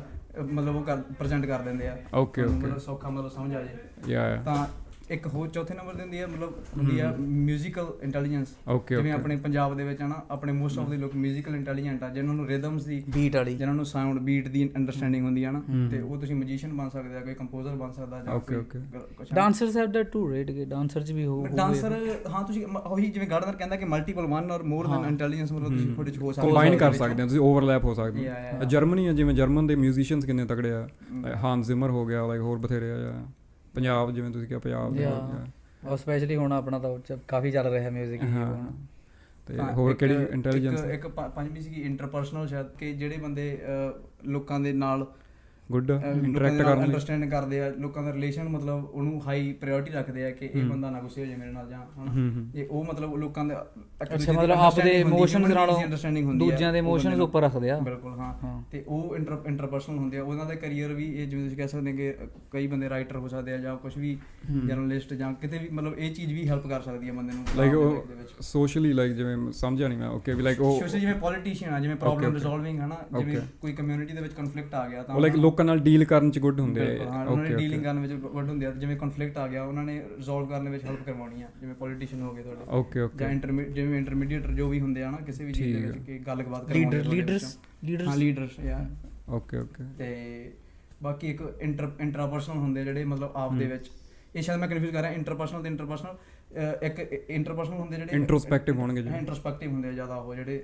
ਮਤਲਬ ਉਹ ਪ੍ਰੈਜ਼ੈਂਟ ਕਰ ਦਿੰਦੇ ਆ। ਤੁਹਾਨੂੰ okay. ਮਤਲਬ ਸੌਖਾ ਮਤਲਬ ਸਮਝ ਆ ਜਾਏ ਯਾ ਤਾਂ ਇੱਕ ਹੋਰ ਚੌਥੇ ਨੰਬਰ ਤੇ ਹੁੰਦੀ ਹੈ ਮਤਲਬ ਹੁੰਦੀ ਆ ਮਿਊਜ਼ੀਕਲ ਇੰਟੈਲੀਜੈਂਸ ਓਕੇ ਜਿਵੇਂ ਓਕੇ ਆਪਣੇ ਪੰਜਾਬ ਦੇ ਵਿੱਚ ਹਨਾ ਆਪਣੇ ਮੋਸਟ ਆਫ ਦੇ ਲੋਕ ਮਿਊਜ਼ੀਕਲ ਇੰਟੈਲੀਜੈਂਟ ਆ ਜਿਨ੍ਹਾਂ ਨੂੰ ਰਿਦਮਸ ਦੀ ਬੀਟ ਵਾਲੀ। ਜਿਨ੍ਹਾਂ ਨੂੰ ਸਾਊਂਡ ਬੀਟ ਦੀ ਅੰਡਰਸਟੈਂਡਿੰਗ ਹੁੰਦੀ ਆ ਨਾ ਤੇ ਉਹ ਤੁਸੀਂ ਮਿਊਜ਼ੀਸ਼ੀਅਨ ਬਣ ਸਕਦੇ ਆ ਕੋਈ ਕੰਪੋਜ਼ਰ ਬਣ ਸਕਦਾ ਜਾਂ Okay, okay. ਕੁਝ dancers have that trait ਕਿ ਡਾਂਸਰ ਚ ਵੀ ਹੋ। ਡਾਂਸਰ ਹਾਂ ਤੁਸੀਂ ਮ- ਉਹੀ ਜਿਵੇਂ ਗਾਰਡਨਰ ਕਹਿੰਦਾ ਕਿ ਮਲਟੀਪਲ ਵਨ ਔਰ ਮੋਰ ਦੈਨ ਇੰਟੈਲੀਜੈਂਸ ਮਤਲਬ ਤੁਸੀਂ ਤੁਹਾਡੇ ਚ ਹੋ ਸਕਦਾ ਕੰਬਾਈਨ ਕਰ ਸਕਦੇ ਹੋ ਤੁਸੀਂ ਓਵਰਲੈਪ ਹੋ ਸਕਦੇ Yeah, yeah, ਹੋ ਜਰਮਨੀ ਆ ਜਿਵੇਂ ਜਰਮਨ ਦੇ ਮਿਊਜ਼ੀਸ਼ੀਅਨਸ ਕਿੰਨੇ ਤਕੜੇ ਆ। ਹਾਨ ਜ਼ਿਮਰ ਹੋ ਗਿਆ ਲਾਈਕ ਹੋਰ ਬਥੇਰੇ ਆ ਜਾਂ ਪੰਜਾਬ ਜਿਵੇਂ ਤੁਸੀਂ ਕਿਹਾ ਪੰਜਾਬ ਦੇ. ਉਹ ਸਪੈਸ਼ਲੀ ਹੁਣ ਆਪਣਾ ਤਾਂ ਕਾਫੀ ਚੱਲ ਰਿਹਾ ਮਿਊਜ਼ਿਕ ਹਾਂ। ਹੁਣ ਤੇ ਹੋਰ ਕਿਹੜੀ ਇੰਟੈਲੀਜੈਂਸ ਇੱਕ ਪੰਜਵੀਂ ਸੀਗੀ ਇੰਟਰਪਰਸਨਲ ਸ਼ਾਇਦ ਕਿ ਜਿਹੜੇ ਬੰਦੇ ਲੋਕਾਂ ਦੇ ਨਾਲ ਗੁੱਡ ਇੰਟਰੈਕਟ ਕਰਨ ਲਈ ਅੰਡਰਸਟੈਂਡ ਕਰਦੇ ਆ ਲੋਕਾਂ ਦਾ ਰਿਲੇਸ਼ਨ ਮਤਲਬ ਉਹਨੂੰ ਹਾਈ ਪ੍ਰਾਇੋਰਟੀ ਰੱਖਦੇ ਆ ਕਿ ਇਹ। ਬੰਦਾ ਨਾ ਗੁੱਸੇ ਹੋ ਜਾਏ ਮੇਰੇ ਨਾਲ ਜਾਂ ਹਨਾ। ਇਹ ਉਹ ਮਤਲਬ ਲੋਕਾਂ ਦੇ ਅੱਛਾ ਮਤਲਬ ਆਪਦੇ ਇਮੋਸ਼ਨਸ ਨਾਲੋਂ ਅੰਡਰਸਟੈਂਡਿੰਗ ਹੁੰਦੀ ਆ ਦੂਜਿਆਂ ਦੇ ਇਮੋਸ਼ਨਸ। ਉੱਪਰ ਰੱਖਦੇ ਆ ਬਿਲਕੁਲ ਹਾਂ। ਤੇ ਉਹ ਇੰਟਰ ਇੰਟਰਪਰਸਨਲ ਹੁੰਦੇ ਆ ਉਹਨਾਂ ਦਾ ਕੈਰੀਅਰ ਵੀ ਇਹ ਜਿਵੇਂ ਤੁਸੀਂ ਕਹਿ ਸਕਦੇ ਕਿ ਕਈ ਬੰਦੇ ਰਾਈਟਰ ਹੋ ਸਕਦੇ ਆ ਜਾਂ ਕੁਝ ਵੀ ਜਰਨਲਿਸਟ ਜਾਂ ਕਿਤੇ ਵੀ ਮਤਲਬ ਇਹ ਚੀਜ਼ ਵੀ ਹੈਲਪ ਕਰ ਸਕਦੀ ਹੈ ਬੰਦੇ ਨੂੰ ਲਾਈਕ ਉਹ ਸੋਸ਼ਲੀ ਲਾਈਕ ਜਿਵੇਂ ਸਮਝਿਆ ਨਹੀਂ ਮੈਂ ਓਕੇ ਵੀ ਲਾਈਕ ਉਹ ਸੋਸ਼ਲ ਜਿਵੇਂ ਪੋਲੀਟੀਸ਼ੀਅਨ ਆ ਜਿਵੇਂ ਪ੍ਰੋਬਲਮ. ਰਿਜ਼ੋਲਵਿੰਗ ਹਨਾ ਜਿਵੇਂ. ਕੋਈ ਕਮਿਊਨਿਟੀ ਦੇ ਵਿੱਚ ਕਨਫਲਿਕਟ ਆ ਗਿਆ ਤਾਂ ਲਾਈਕ ਲੋਕਾਂ ਨਾਲ ਡੀਲ ਕਰਨ ਚ ਗੁੱਡ ਹੁੰਦੇ ਨੇ ਓਕੇ ਡੀਲਿੰਗ ਕਰਨ ਵਿੱਚ ਵੱਡ ਹੁੰਦੇ ਆ। ਜਿਵੇਂ ਕਨਫਲਿਕਟ ਆ ਗਿਆ ਉਹਨਾਂ ਨੇ ਰਿਜ਼ੋਲਵ ਕਰਨ ਵਿੱਚ ਹੈਲਪ ਕਰਵਾਉਣੀ ਆ। ਜਿਵੇਂ ਪੋਲੀਟੀਸ਼ੀਅਨ ਹੋ ਗਏ ਤੁਹਾਡੇ। ਓਕੇ ਜਾਂ ਓਕੇ ਇੰਟਰਮੀਡੀਏਟ ਜਿਵੇਂ ਇੰਟਰਮੀਡੀਏਟ ਜੋ ਵੀ ਹੁੰਦੇ ਆ ਨਾ ਕਿਸੇ ਵੀ ਚੀਜ਼ ਦੇ ਵਿੱਚ ਕਿ ਗੱਲਬਾਤ ਕਰਵਾਉਣੀ ਲੀਡਰ ਆ ਲੀਡਰਸ ਵਿੱਚੋਂ। ਹਾਂ leaders leaders yeah okay okay ਤੇ ਬਾਕੀ ਇੱਕ ਇੰਟਰ ਇੰਟਰਪਰਸਨਲ ਹੁੰਦੇ ਜਿਹੜੇ ਮਤਲਬ ਆਪ ਦੇ ਵਿੱਚ। ਇਹ ਸ਼ਾਇਦ ਮੈਂ ਕਨਫਿਊਜ਼ ਕਰ ਰਿਹਾ ਇੰਟਰਪਰਸਨਲ ਤੇ ਇੰਟਰਪਰਸਨਲ ਇੱਕ ਇੰਟਰਪਰਸਨਲ ਹੁੰਦੇ ਜਿਹੜੇ Introspective ਹੋਣਗੇ ਜਿਹੜੇ। ਇੰਟਰਸਪੈਕਟਿਵ ਹੁੰਦੇ ਆ ਜ਼ਿਆਦਾ ਉਹ ਜਿਹੜੇ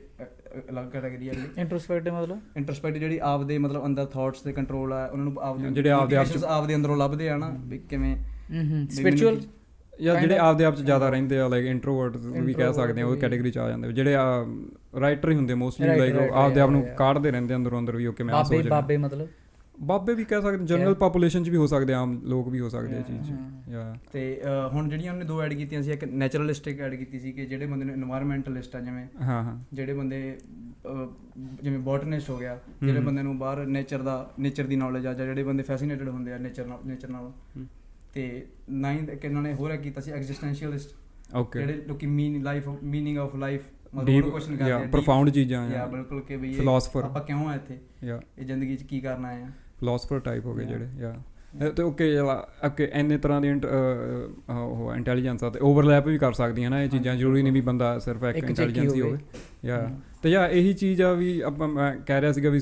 ਅਲੱਗ ਕੈਟਾਗਰੀ ਆ ਇੰਟਰੋਸਪੈਕਟਿਵ ਮਤਲਬ ਇੰਟਰਸਪੈਕਟ ਜਿਹੜੀ ਆਪ ਦੇ ਮਤਲਬ ਅੰਦਰ ਥਾਟਸ ਤੇ ਕੰਟਰੋਲ ਆ ਉਹਨਾਂ ਨੂੰ ਆਪ ਦੇ ਜਿਹੜੇ ਆਪਦੇ ਆਪ ਚ- motivations ਆਪ ਦੇ ਅੰਦਰੋਂ ਲੱਭਦੇ ਆ ਨਾ ਵੀ ਕਿਵੇਂ ਹਮ ਵੀ ਸਪਿਰਚੁਅਲ ਜਾਂ ਜਿਹੜੇ ਆਪਦੇ ਆਪ ਚ ਜ਼ਿਆਦਾ ਰਹਿੰਦੇ ਆ ਲਾਈਕ ਇੰਟਰੋਵਰਟ ਵੀ ਕਹਿ ਸਕਦੇ ਆ ਉਹ। ਕੈਟਾਗਰੀ ਚ ਆ ਜਾਂਦੇ ਆ। ਜਿਹੜੇ ਰਾਈਟਰ ਹੀ ਹੁੰਦੇ ਮੋਸਟਲੀ ਲਾਈਕ ਆਪਦੇ ਆਪ ਨੂੰ. ਕਾਢਦੇ ਰਹਿੰਦੇ ਅੰਦਰੋਂ ਅੰਦਰ ਵੀ ਓਕੇ ਮੈਂ ਆ ਬਾਬੇ ਸੋਚ ਰਿਹਾ ਬਾਬੇ ਮਤਲਬ ਬਾਬੇ ਵੀ ਕਹਿ ਸਕਦੇ ਜਨਰਲ ਪੋਪੂਲੇਸ਼ਨ ਚ ਵੀ ਹੋ ਸਕਦੇ ਆਮ ਲੋਕ ਵੀ ਹੋ ਸਕਦੇ ਆ ਚੀਜ਼ ਯਾ ਤੇ ਹੁਣ ਜਿਹੜੀਆਂ ਉਹਨੇ ਦੋ ਐਡ ਕੀਤੀਆਂ ਸੀ ਇੱਕ ਨੇਚਰਲਿਸਟਿਕ ਐਡ ਕੀਤੀ ਸੀ ਕਿ ਜਿਹੜੇ ਬੰਦੇ ਨੂੰ এনवायरमेंटਲਿਸਟ ਆ ਜਿਵੇਂ ਹਾਂ ਹਾਂ। ਜਿਹੜੇ ਬੰਦੇ ਜਿਵੇਂ ਬੋਟਨਿਸਟ ਹੋ ਗਿਆ ਜਿਹੜੇ ਬੰਦੇ ਨੂੰ ਬਾਹਰ ਨੇਚਰ ਦਾ ਨੇਚਰ ਦੀ ਨੌਲੇਜ ਆ ਜਾਂ ਜਿਹੜੇ ਬੰਦੇ ਫੈਸੀਨੇਟਡ ਹੁੰਦੇ ਆ ਨੇਚਰ ਨਾਲ ਨੇਚਰ ਨਾਲ। ਤੇ ਨਾਈਨ ਕਿ ਇਹਨਾਂ ਨੇ ਹੋਰ ਕੀਤਾ ਸੀ ਐਗਜ਼ਿਸਟੈਂਸ਼ੀਅਲਿਸਟ ਓਕੇ ਜਿਹੜੇ ਲੋਕੀ mean life meaning of life ਮਤਲਬ ਕੁਐਸਚਨ ਕਰਦੇ ਆ ਪ੍ਰੋਫਾਉਂਡ ਚੀਜ਼ਾਂ ਆ ਬਿਲਕੁਲ ਕਿ ਬਈ ਫਿਲਾਸਫਰ ਆਪਾਂ ਕਿਉਂ ਆ ਇੱਥੇ? ਇਹ ਜ਼ਿੰਦਗੀ 'ਚ ਕੀ ਕਰਨਾ ਆ? ਫਿਲਾਸਫਰ ਟਾਈਪ ਹੋ ਗਏ. ਜਿਹੜੇ ਯਾ ਤੇ ਓਕੇ ਓਕੇ ਇੰਨੇ ਤਰ੍ਹਾਂ ਦੀ ਉਹ ਇੰਟੈਲੀਜੈਂਸ ਆ ਤੇ ਓਵਰਲੈਪ ਵੀ ਕਰ ਸਕਦੀਆਂ ਨਾ ਇਹ ਚੀਜ਼ਾਂ ਜ਼ਰੂਰੀ ਨਹੀਂ ਵੀ ਬੰਦਾ ਸਿਰਫ ਇੱਕ ਇੰਟੈਲੀਜੈਂਸ ਹੀ ਹੋਵੇ। ਯਾ ਤੇ ਯਾ ਇਹੀ ਚੀਜ਼ ਆ ਵੀ ਆਪਾਂ ਮੈਂ ਕਹਿ ਰਿਹਾ ਸੀਗਾ ਵੀ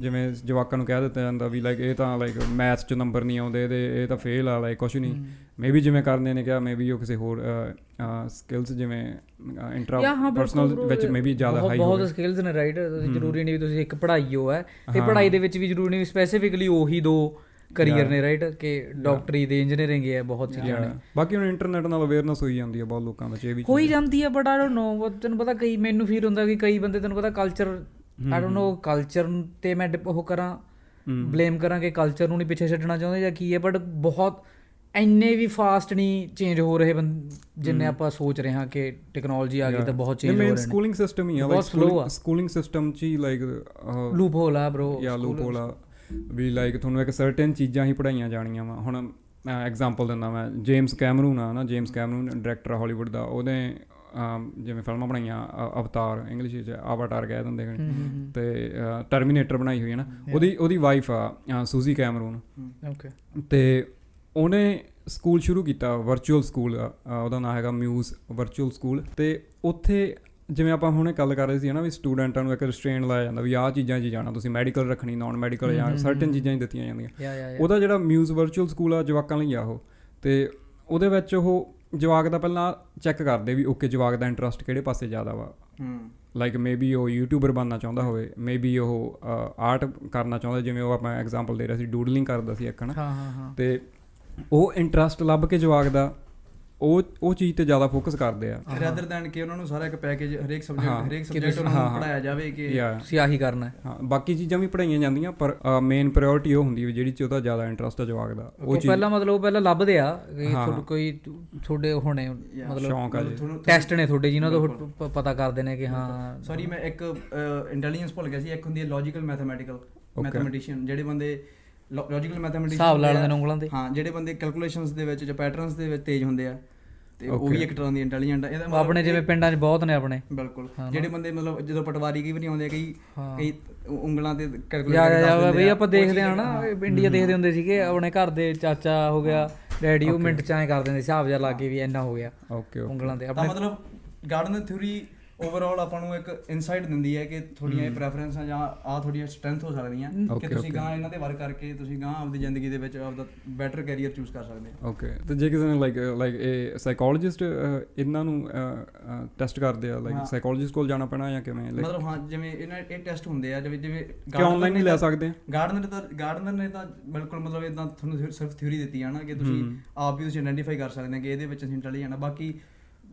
ਜਿਵੇਂ ਜਵਾਕਾਂ ਨੂੰ ਕਹਿ ਦਿੱਤਾ ਜਾਂਦਾ ਵੀ ਲਾਈਕ ਇਹ ਤਾਂ ਲਾਈਕ ਮੈਥਸ ਚ ਨੰਬਰ ਨਹੀਂ ਆਉਂਦੇ ਇਹਦੇ ਇਹ ਤਾਂ ਫੇਲ ਆ ਲਾਈਕ ਕੁਝ ਨਹੀਂ। ਮੇਬੀ ਜਿਵੇਂ ਕਰਨੇ ਨੇ ਕਿਹਾ ਮੇਬੀ ਉਹ ਕਿਸੇ ਹੋਰ ਸਕਿੱਲਸ ਜਿਵੇਂ ਇੰਟਰਾ ਪਰਸਨਲ ਵਿੱਚ ਮੇਬੀ ਜ਼ਿਆਦਾ ਹਾਈ ਬਹੁਤ ਸਕਿੱਲਸ ਨੇ ਰਾਈਟ ਤੁਸੀਂ। ਜ਼ਰੂਰੀ ਨਹੀਂ ਵੀ ਤੁਸੀਂ ਇੱਕ ਪੜ੍ਹਾਈ ਹੋ ਹੈ। ਤੇ ਹਾਂ। ਪੜ੍ਹਾਈ ਦੇ ਵਿੱਚ ਵੀ ਜ਼ਰੂਰੀ ਨਹੀਂ ਸਪੈਸੀਫਿਕਲੀ ਉਹੀ ਦੋ ਕਰੀਅਰ. ਨੇ ਰਾਈਟ ਕਿ ਡਾਕਟਰੀ ਦੇ ਇੰਜੀਨੀਅਰਿੰਗ ਹੈ ਬਹੁਤ ਚੀਜ਼ਾਂ. ਨੇ ਬਾਕੀ ਹੁਣ ਇੰਟਰਨੈਟ ਨਾਲ ਅਵੇਅਰਨੈਸ ਹੋਈ ਜਾਂਦੀ ਹੈ ਬਹੁਤ ਲੋਕਾਂ ਵਿੱਚ ਇਹ ਵੀ ਹੋਈ ਹੈ। ਜਾਂਦੀ ਹੈ ਬਟ ਆਈ ਡੋਨਟ ਨੋ ਤੈਨੂੰ ਪਤਾ ਕਈ ਮੈਨੂੰ ਫੀਲ ਹੁੰਦਾ ਕਿ ਕਈ ਬੰਦੇ ਤੈਨੂੰ ਪਤਾ culture I don't know culture ਤੇ ਮੈਂ ਉਹ ਕਰਾਂ। ਬਲੇਮ ਕਰਾਂ ਕਿ ਕਲਚਰ ਨੂੰ ਨਹੀਂ ਪਿੱਛੇ ਛੱਡਣਾ ਚਾਹੁੰਦੇ ਜਾਂ ਕੀ ਹੈ ਬਟ ਬਹੁਤ ਇੰਨੇ ਵੀ ਫਾਸਟ ਨਹੀਂ ਚੇਂਜ ਹੋ ਰਹੇ ਜਿੰਨੇ ਆਪਾਂ ਸੋਚ ਰਹੇ ਹਾਂ ਕਿ ਟੈਕਨੋਲੋਜੀ ਆ ਗਈ ਤਾਂ ਬਹੁਤ ਚੇਂਜ ਹੋ ਰਹੇ ਨੇ ਸਕੂਲਿੰਗ ਸਿਸਟਮ ਹੀ ਆ ਆ। ਸਕੂਲਿੰਗ ਸਿਸਟਮ ਚ ਹੀ ਲਾਈਕ ਲੂਪ ਹੋਲ ਬ్రో ਜਾਂ ਲੂਪ ਹੋਲਾ ਵੀ ਲਾਈਕ ਤੁਹਾਨੂੰ ਇੱਕ ਸਰਟਨ ਚੀਜ਼ਾਂ ਹੀ ਪੜਾਈਆਂ ਜਾਣੀਆਂ ਵਾ। ਹੁਣ ਐਗਜ਼ਾਮਪਲ ਦਿੰਦਾ ਮੈਂ ਜੇਮਸ ਕੈਮਰੂਨ ਆ ਨਾ ਜੇਮਸ ਕੈਮਰੂਨ ਡਾਇਰੈਕਟਰ ਹਾਲੀਵੁੱਡ ਦਾ ਅਮ, ਜਿਵੇਂ ਫਿਲਮਾਂ ਬਣਾਈਆਂ ਅਵਤਾਰ ਇੰਗਲਿਸ਼ ਵਿੱਚ ਆਵਾਟਾਰ ਕਹਿ ਦਿੰਦੇ ਨੇ। ਤੇ ਟਰਮੀਨੇਟਰ ਬਣਾਈ ਹੋਈ ਹੈ ਨਾ ਉਹਦੀ ਉਹਦੀ ਵਾਈਫ ਆ ਸੂਜ਼ੀ ਕੈਮਰੂਨ ਓਕੇ ਤੇ ਉਹਨੇ ਸਕੂਲ ਸ਼ੁਰੂ ਕੀਤਾ ਵਰਚੁਅਲ ਸਕੂਲ ਉਹਦਾ ਨਾਮ ਹੈਗਾ ਮਿਊਜ਼ ਵਰਚੁਅਲ ਸਕੂਲ ਤੇ ਉੱਥੇ ਜਿਵੇਂ ਆਪਾਂ ਹੁਣੇ ਗੱਲ ਕਰ ਰਹੇ ਸੀ ਨਾ ਵੀ ਸਟੂਡੈਂਟਾਂ ਨੂੰ ਇੱਕ ਰਿਸਟ੍ਰੇਨ ਲਾਇਆ ਜਾਂਦਾ ਵੀ ਆਹ ਚੀਜ਼ਾਂ 'ਚ ਜਾਣਾ ਤੁਸੀਂ ਮੈਡੀਕਲ ਰੱਖਣੀ ਨਾਨ ਮੈਡੀਕਲ ਜਾਂ ਸਰਟਨ ਚੀਜ਼ਾਂ ਹੀ ਦਿੱਤੀਆਂ ਜਾਂਦੀਆਂ। ਉਹਦਾ ਜਿਹੜਾ ਮਿਊਜ਼ ਵਰਚੁਅਲ ਸਕੂਲ ਆ ਜਵਾਕਾਂ ਲਈ ਆ ਉਹ। ਤੇ ਉਹਦੇ ਵਿੱਚ ਉਹ ਜਵਾਕ ਦਾ ਪਹਿਲਾਂ ਚੈੱਕ ਕਰਦੇ ਵੀ ਓਕੇ ਜਵਾਕ ਦਾ ਇੰਟਰਸਟ ਕਿਹੜੇ ਪਾਸੇ ਜ਼ਿਆਦਾ ਵਾ। ਲਾਈਕ ਮੇਬੀ ਉਹ ਯੂਟਿਊਬਰ ਬਣਨਾ ਚਾਹੁੰਦਾ ਹੋਵੇ ਮੇਬੀ ਉਹ ਆਰਟ ਕਰਨਾ ਚਾਹੁੰਦਾ ਜਿਵੇਂ ਉਹ ਆਪਾਂ ਐਗਜ਼ਾਮਪਲ ਦੇ ਰਹੇ ਸੀ ਡੂਡਲਿੰਗ ਕਰਦਾ ਸੀ ਇੱਕ ਨਾ ਹਾਂ ਹਾਂ ਹਾਂ। ਤੇ ਉਹ ਇੰਟਰਸਟ ਲੱਭ ਕੇ ਜਵਾਕ ਦਾ ਉਹ ਉਹ ਚੀਜ਼ ਤੇ ਜ਼ਿਆਦਾ ਫੋਕਸ ਕਰਦੇ ਆ। ਰਦਰ ਦੈਨ ਕਿ ਉਹਨਾਂ ਨੂੰ ਸਾਰਾ ਇੱਕ ਪੈਕੇਜ ਹਰੇਕ ਹਾਂ, ਸਬਜੈਕਟ ਹਰੇਕ ਸਬਜੈਕਟ ਉਹਨਾਂ ਹਾਂ, ਨੂੰ ਹਾਂ। ਪੜਾਇਆ ਜਾਵੇ ਕਿ ਤੁਸੀਂ ਆਹੀ ਕਰਨਾ ਹੈ। ਹਾਂ ਬਾਕੀ ਚੀਜ਼ਾਂ ਵੀ ਪੜਾਈਆਂ ਜਾਂਦੀਆਂ ਪਰ ਮੇਨ ਪ੍ਰਾਇੋਰਟੀ ਉਹ ਹੁੰਦੀ ਹੈ ਜਿਹੜੀ ਚ ਉਹਦਾ ਜ਼ਿਆਦਾ ਇੰਟਰਸਟ ਆ ਜਵਾਕ ਦਾ। ਉਹ ਚੀਜ਼ ਪਹਿਲਾਂ ਮਤਲਬ ਉਹ ਪਹਿਲਾਂ ਲੱਭਦੇ ਆ ਕਿ ਹਾਂ, ਹਾਂ। ਕੋਈ ਤੁਹਾਡੇ ਹੋਣੇ ਮਤਲਬ ਸ਼ੌਂਕ ਆ ਜੀ। ਤੁਹਾਨੂੰ- ਟੈਸਟ ਨੇ ਤੁਹਾਡੇ ਜਿਨ੍ਹਾਂ ਤੋਂ ਪਤਾ ਕਰਦੇ ਨੇ ਕਿ ਹਾਂ। ਸੌਰੀ ਮੈਂ ਇੱਕ ਇੰਟੈਲੀਜੈਂਸ ਭੁੱਲ ਗਿਆ ਸੀ ਇੱਕ ਹੁੰਦੀ ਹੈ ਲੌਜੀਕਲ ਮੈਥਮੈਟੀਕਲ ਮੈਥਮੈਟੀਸ਼ੀਅਨ ਜਿਹੜੇ ਬੰਦੇ ਲੌਜੀਕਲ ਮੈਥਮੈਟੀਸ਼ੀਅਨ ਹਿਸਾਬ ਲਾ ਲੈਂਦੇ ਨੇ ਉਂਗਲਾਂ ਤੇ। ਹਾਂ ਜਿਹੜੇ ਬੰਦੇ ਕੈਲਕੂਲੇਸ਼ਨਸ ਦੇ ਵਿੱਚ ਜਾਂ ਪੈਟਰਨਸ ਦੇ ਵਿੱਚ ਤੇਜ਼ ਹੁੰਦੇ ਆ ਤੇ ਉਹ ਵੀ ਇੱਕ ਤਰ੍ਹਾਂ ਦੀ ਇੰਟੈਲੀਜੈਂਟ ਹੈ ਇਹਦਾ ਮਤਲਬ ਆਪਣੇ ਜਿਵੇਂ ਪਿੰਡਾਂ 'ਚ ਬਹੁਤ ਨੇ ਆਪਣੇ। ਬਿਲਕੁਲ। ਜਿਹੜੇ ਬੰਦੇ ਮਤਲਬ ਜਦੋਂ ਪਟਵਾਰੀ ਕਈ ਵਾਰੀ ਆਉਂਦੇ ਆ ਕਈ ਕਈ ਉਂਗਲਾਂ ਤੇ ਕੈਲਕੂਲੇਟ ਦੱਸ ਦਿੰਦੇ ਬਈ ਆ। ਆਪਾਂ ਦੇਖਦੇ ਹਾਂ ਨਾ ਇੰਡੀਆ ਦੇਖਦੇ ਹੁੰਦੇ ਸੀਗੇ ਆਪਣੇ ਘਰ ਦੇ ਚਾਚਾ ਹੋ ਗਿਆ ਡੈਡੀ ਉਹ ਮਿੰਟ ਚ ਐਂ ਕਰ ਦਿੰਦੇ ਹਿਸਾਬ ਜਿਹਾ ਲਾ ਕੇ ਵੀ ਇੰਨਾ ਹੋ ਗਿਆ ਓਕੇ ਉਂਗਲਾਂ ਤੇ। ਤਾਂ ਆਪਣੇ ਮਤਲਬ ਗਾਰਡਨ ਥਿਊਰੀ ਓਵਰਆਲ ਆਪਾਂ ਨੂੰ ਇੱਕ ਇਨਸਾਈਟ ਦਿੰਦੀ ਹੈ ਕਿ ਤੁਹਾਡੀਆਂ ਇਹ ਪ੍ਰੈਫਰੈਂਸਾਂ ਜਾਂ ਆ ਤੁਹਾਡੀਆਂ ਸਟਰੈਂਥ ਹੋ ਸਕਦੀਆਂ। ਕਿ ਤੁਸੀਂ. ਗਾਂ ਇਹਨਾਂ ਤੇ ਵਰਕ ਕਰਕੇ ਤੁਸੀਂ ਗਾਂ ਆਪਦੀ ਜ਼ਿੰਦਗੀ ਦੇ ਵਿੱਚ ਆਪਦਾ ਬੈਟਰ ਕੈਰੀਅਰ ਚੂਜ਼ ਕਰ ਸਕਦੇ ਹੋ। ਓਕੇ ਤੇ ਜੇ ਕਿਸੇ ਨੇ ਲਾਈਕ ਲਾਈਕ ਇਹ ਸਾਈਕੋਲੋਜਿਸਟ ਇਹਨਾਂ ਨੂੰ ਟੈਸਟ ਕਰਦੇ ਆ ਲਾਈਕ ਸਾਈਕੋਲੋਜਿਸਟ ਕੋਲ ਜਾਣਾ ਪੈਣਾ ਜਾਂ ਕਿਵੇਂ? ਲਾਈਕ ਮਤਲਬ ਹਾਂ ਜਿਵੇਂ ਇਹਨਾਂ ਇਹ ਟੈਸਟ ਹੁੰਦੇ ਆ ਜਿਵੇਂ ਜਿਵੇਂ ਕਿ ਆਨਲਾਈਨ ਹੀ ਲੈ ਸਕਦੇ ਆ? ਗਾਰਡਨਰ ਤਾਂ ਗਾਰਡਨਰ ਨੇ ਤਾਂ ਬਿਲਕੁਲ ਮਤਲਬ ਇਦਾਂ ਤੁਹਾਨੂੰ ਸਿਰ- ਸਿਰਫ ਥਿਊਰੀ ਦਿੱਤੀ ਆ ਨਾ ਕਿ ਤੁਸੀਂ ਆਪ ਵੀ ਤੁਸੀਂ ਆਇਡੈਂਟੀਫਾਈ ਕਰ ਸਕਦੇ ਆ ਕਿ ਇਹਦੇ ਵਿੱਚ ਅਸੀਂ ਇੰਟੈਲੀਜੈਂਟ ਆ ਬਾਕੀ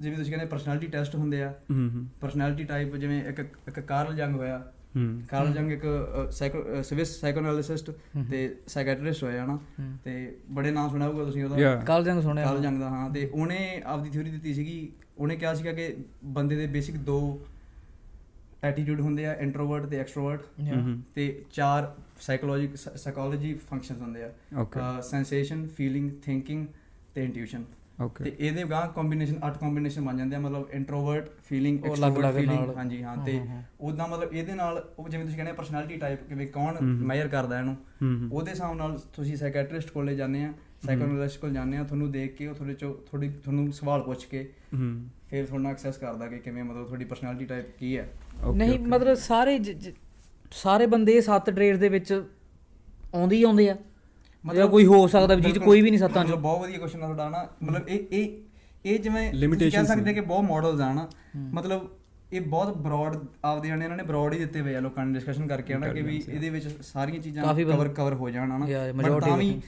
ਜਿਵੇਂ ਤੁਸੀਂ ਕਹਿੰਦੇ ਪਰਸਨੈਲਿਟੀ ਟੈਸਟ ਹੁੰਦੇ ਆ। ਹੂੰ ਹੂੰ। ਪਰਸਨੈਲਿਟੀ ਟਾਈਪ ਜਿਵੇਂ ਇੱਕ ਇੱਕ ਕਾਰਲ ਜੰਗ ਹੋਇਆ। ਹੂੰ। ਕਾਰਲ ਜੰਗ ਇੱਕ ਸਾਈਕੋ ਸਵਿਸ ਸਾਈਕੋਐਨਾਲਿਸਟ ਤੇ ਸਾਈਕੈਟਰਿਸਟ ਹੋਇਆ ਨਾ ਤੇ ਬੜੇ ਨਾਮ ਸੁਣਿਆ ਹੋਊਗਾ ਤੁਸੀਂ ਉਹਦਾ। ਕੱਲ ਜੰਗ ਸੁਣਿਆ ਕਾਰਲ ਜੰਗ ਦਾ ਹਾਂ। ਤੇ ਉਹਨੇ ਆਪਦੀ ਥਿਊਰੀ ਦਿੱਤੀ ਸੀਗੀ ਉਹਨੇ ਕਿਹਾ ਸੀਗਾ ਕਿ ਬੰਦੇ ਦੇ ਬੇਸਿਕ ਦੋ ਐਟੀਟਿਊਡ ਹੁੰਦੇ ਆ ਇੰਟਰੋਵਰਟ ਤੇ ਐਕਸਟਰੋਵਰਟ ਤੇ ਚਾਰ ਸਾਈਕੋਲੋਜੀ ਸਾਈਕੋਲੋਜੀ ਫੰਕਸ਼ਨਸ ਹੁੰਦੇ ਆ। ਸੈਂਸੇਸ਼ਨ ਫੀਲਿੰਗ ਥਿੰਕਿੰਗ ਤੇ ਇੰਟੂਇਸ਼ਨ ਓਕੇ ਤੇ ਇਹਦੇ ਗਾਂ ਕੰਬੀਨੇਸ਼ਨ ਅੱਠ ਕੰਬੀਨੇਸ਼ਨ ਬਣ ਜਾਂਦੇ ਆ ਮਤਲਬ ਇੰਟਰੋਵਰਟ ਫੀਲਿੰਗ ਉਹ ਅਲੱਗ-ਅਲੱਗ ਫੀਲਿੰਗ ਨਾਲ। ਹਾਂਜੀ ਹਾਂ ਤੇ ਉਦਾਂ ਮਤਲਬ ਇਹਦੇ ਨਾਲ ਉਹ ਜਿਵੇਂ ਤੁਸੀਂ ਕਹਿੰਦੇ ਪਰਸਨੈਲਿਟੀ ਟਾਈਪ ਕਿਵੇਂ ਕੌਣ ਮੈਜ਼ਰ ਕਰਦਾ ਇਹਨੂੰ ਉਹਦੇ ਹਿਸਾਬ ਨਾਲ ਤੁਸੀਂ ਸਾਈਕੈਟਰਿਸਟ ਕੋਲੇ ਜਾਂਦੇ ਆ ਸਾਈਕੋਲੋਜਿਸਟ ਕੋਲ ਜਾਂਦੇ ਆ ਤੁਹਾਨੂੰ ਦੇਖ ਕੇ ਉਹ ਤੁਹਾਡੇ ਚੋਂ ਥੋੜੀ ਤੁਹਾਨੂੰ ਸਵਾਲ ਪੁੱਛ ਕੇ ਫਿਰ ਤੁਹਾਨੂੰ ਐਕਸੈਸ ਕਰਦਾ ਕਿ ਕਿਵੇਂ ਮਤਲਬ ਤੁਹਾਡੀ ਪਰਸਨੈਲਿਟੀ ਟਾਈਪ ਕੀ ਹੈ। ਨਹੀਂ. ਮਤਲਬ ਸਾਰੇ ਸਾਰੇ ਬੰਦੇ ਸੱਤ ਟ੍ਰੇਡ ਦੇ ਵਿੱਚ ਆਉਂਦੇ ਹੀ ਆਉਂਦੇ ਆ। ਮਤਲਬ ਕੋਈ ਹੋ ਸਕਦਾ ਵੀ ਜਿਹਦੇ 'ਚ ਕੋਈ ਵੀ ਨਹੀਂ ਸੱਤਾਂ 'ਚ। ਮਤਲਬ ਬਹੁਤ ਵਧੀਆ ਕੁਐਸਚਨ ਆ ਤੁਹਾਡਾ ਨਾ। ਮਤਲਬ ਇਹ ਇਹ ਇਹ ਜਿਵੇਂ ਤੁਸੀਂ ਕਹਿ Limitations ਸਕਦੇ ਕਿ ਬਹੁਤ ਮਾਡਲਸ ਆ ਨਾ। ਮਤਲਬ ਇਹ ਬਹੁਤ ਬ੍ਰੌਡ ਆਪਦੇ ਜਾਣੇ ਇਹਨਾਂ ਨੇ ਬ੍ਰੌਡ ਹੀ ਦਿੱਤੇ ਹੋਏ ਆ ਲੋਕਾਂ ਨੇ ਡਿਸਕਸ਼ਨ ਕਰਕੇ ਨਾ ਕਿ ਵੀ ਇਹਦੇ ਵਿੱਚ ਸਾਰੀਆਂ ਚੀਜ਼ਾਂ ਕਾਫੀ ਬੰਦੇ- ਕਵਰ ਕਵਰ ਹੋ ਜਾਣ ਹਨਾ। Yeah, But majority ਤਾਂ ਵੀ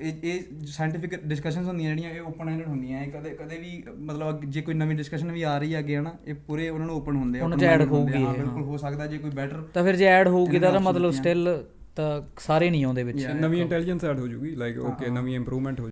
ਇਹ ਇਹ ਸਾਇੰਟੀਫਿਕ ਡਿਸਕਸ਼ਨਸ ਹੁੰਦੀਆਂ ਜਿਹੜੀਆਂ ਇਹ ਓਪਨ ਐਂਡਡ ਹੁੰਦੀਆਂ। ਇਹ ਕਦੇ ਕਦੇ ਵੀ ਮਤਲਬ ਅੱਗੇ ਜੇ ਕੋਈ ਨਵੀਂ ਡਿਸਕਸ਼ਨ ਵੀ ਆ ਰਹੀ ਹੈ ਅੱਗੇ ਹਨਾ ਇਹ ਪੂਰੇ ਉਹਨਾਂ ਨੂੰ ਓਪਨ ਹੁੰਦੇ ਆ ਉਹਨਾਂ open 'ਚ add minded ਹੁੰਦੇ ਆ, ਹੋਊਗੀ ਹਾਂ, ਇਹ, ਬਿਲਕੁਲ ਹੋ। ਸਕਦਾ ਜੇ ਕੋਈ ਬੈਟਰ ਤਾਂ ਫਿਰ ਜੇ ਐਡ ਹੋਊਗੀ ਤਾਂ ਇਹਦਾ ਮਤਲਬ ਸਟਿਲ ਤਾਂ ਸਾਰੇ ਨਹੀਂ ਆਉਂਦੇ ਵਿੱਚ. ਨਵੀਂ ਇੰਟੈਲੀਜੈਂਸ ਐਡ ਹੋ ਜੂਗੀ ਲਾਈਕ ਓਕੇ ਨਵੀਂ ਇੰਪਰੂਵਮੈਂਟ ਹੋ